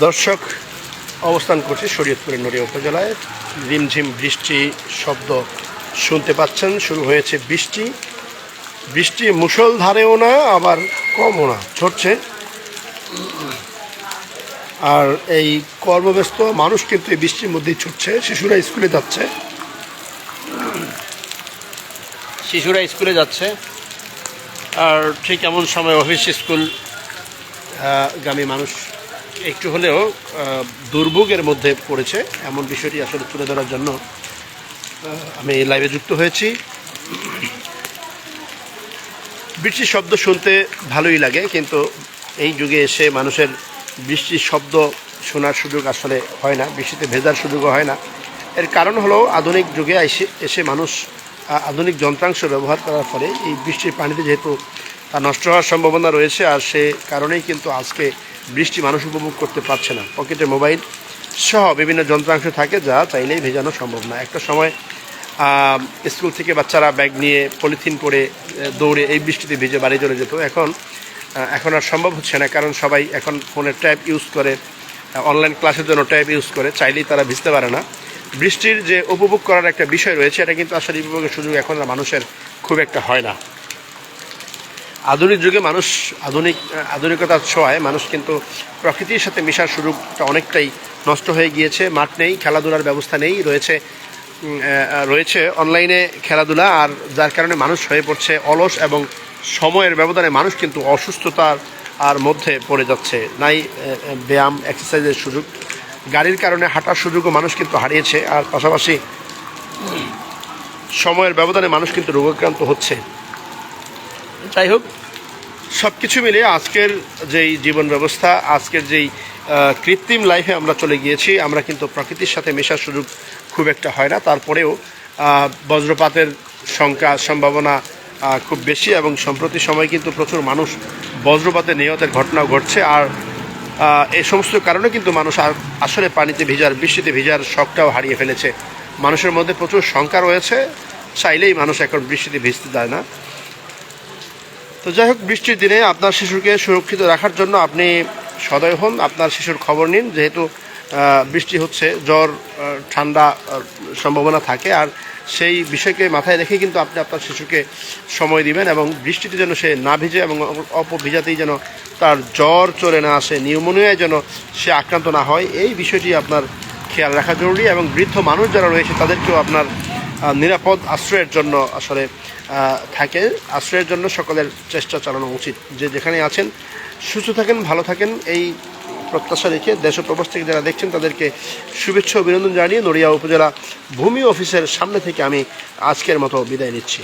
দর্শক, অবস্থান করছি শরীয়তপুরের নড়িয়া উপজেলায়। রিমঝিম বৃষ্টি শব্দ শুনতে পাচ্ছেন, শুরু হয়েছে বৃষ্টি। বৃষ্টি মুষলধারেও না, আবার কমও না, ঝরছে। আর এই কর্মব্যস্ত মানুষ কিন্তু এই বৃষ্টির মধ্যেই ছুটছে, শিশুরা স্কুলে যাচ্ছে। শিশুরা স্কুলে যাচ্ছে। আর ঠিক এমন সময় অফিস স্কুল গামী মানুষ একটু হলেও দুর্ভোগের মধ্যে পড়েছে। এমন বিষয়টি আসলে তুলে ধরার জন্য আমি এই লাইভে যুক্ত হয়েছি। বৃষ্টির শব্দ শুনতে ভালোই লাগে, কিন্তু এই যুগে এসে মানুষের বৃষ্টির শব্দ শোনার সুযোগ আসলে হয় না, বৃষ্টিতে ভেজার সুযোগও হয় না। এর কারণ হলো আধুনিক যুগে এসে মানুষ আধুনিক যন্ত্রাংশ ব্যবহার করার ফলে এই বৃষ্টির পানিতে যেহেতু নষ্ট হওয়ার সম্ভাবনা রয়েছে আর সে কারণেই কিন্তু আজকে বৃষ্টি মানুষ উপভোগ করতে পারছে না। পকেটে মোবাইল সহ বিভিন্ন যন্ত্রাংশ থাকে যা চাইলেই ভেজানো সম্ভব না। একটা সময় স্কুল থেকে বাচ্চারা ব্যাগ নিয়ে পলিথিন আহ, দৌড়ে এই বৃষ্টিতে ভিজে বাড়ি চলে যেত। এখন এখন আর সম্ভব হচ্ছে না কারণ সবাই এখন ফোনের ট্যাব ইউজ করে অনলাইন ক্লাসের জন্য ট্যাব ইউজ করে চাইলেই তারা ভিজতে পারে না। বৃষ্টির যে উপভোগ করার একটা বিষয় রয়েছে এটা কিন্তু আসলে উপভোগের সুযোগ এখন মানুষের খুব একটা হয় না। আধুনিক যুগে মানুষ আধুনিক আধুনিকতার ছোঁয়ায়, মানুষ কিন্তু প্রকৃতির সাথে মেশার সুযোগটা অনেকটাই নষ্ট হয়ে গিয়েছে। মাঠ নেই, খেলাধুলার ব্যবস্থা নেই, রয়েছে রয়েছে অনলাইনে খেলাধুলা আর যার কারণে মানুষ হয়ে পড়ছে অলস এবং সময়ের ব্যবধানে মানুষ কিন্তু অসুস্থতার আর মধ্যে পড়ে যাচ্ছে। নাই ব্যায়াম এক্সারসাইজের সুযোগ, গাড়ির কারণে হাঁটার সুযোগও মানুষ কিন্তু হারিয়েছে। আর পাশাপাশি সময়ের ব্যবধানে মানুষ কিন্তু রোগাক্রান্ত হচ্ছে। যাই হোক। সব কিছু মিলে আজকের যেই জীবন ব্যবস্থা, আজকের যেই কৃত্রিম লাইফে আমরা চলে গিয়েছি, আমরা কিন্তু প্রকৃতির সাথে মেশার সুযোগ খুব একটা হয় না। তারপরেও বজ্রপাতের সংখ্যা, সম্ভাবনা খুব বেশি এবং সম্প্রতি সময় কিন্তু প্রচুর মানুষ বজ্রপাতে নিহতের ঘটনাও ঘটছে। আর এই সমস্ত কারণে কিন্তু মানুষ আসলে পানিতে ভিজার, বৃষ্টিতে ভিজার শখটাও হারিয়ে ফেলেছে। মানুষের মধ্যে প্রচুর শঙ্কা রয়েছে, চাইলেই মানুষ এখন বৃষ্টিতে ভিজতে দেয় না। তো যাই হোক, বৃষ্টির দিনে আপনার শিশুকে সুরক্ষিত রাখার জন্য আপনি সদয় হন, আপনার শিশুর খবর নিন। যেহেতু বৃষ্টি হচ্ছে, জ্বর ঠান্ডা সম্ভাবনা থাকে। আর সেই বিষয়কে মাথায় রেখে কিন্তু আপনি আপনার শিশুকে সময় দিবেন এবং বৃষ্টিতে যেন সে না ভিজে এবং অপভিজাতেই যেন তার জ্বর চলে না আসে, নিউমোনিয়ায় যেন সে আক্রান্ত না হয়, এই বিষয়টি আপনার খেয়াল রাখা জরুরি। এবং বৃদ্ধ মানুষ যারা রয়েছে, তাদেরকেও আপনার নিরাপদ আশ্রয়ের জন্য আসলে থাকে। আশ্রয়ের জন্য সকলের চেষ্টা চালানো উচিত। যে যেখানে আছেন, সুস্থ থাকেন, ভালো থাকেন, এই প্রত্যাশা রেখে দেশ ও প্রবাস থেকে যারা দেখছেন, তাদেরকে শুভেচ্ছা অভিনন্দন জানিয়ে নড়িয়া উপজেলা ভূমি অফিসের সামনে থেকে আমি আজকের মতো বিদায় নিচ্ছি।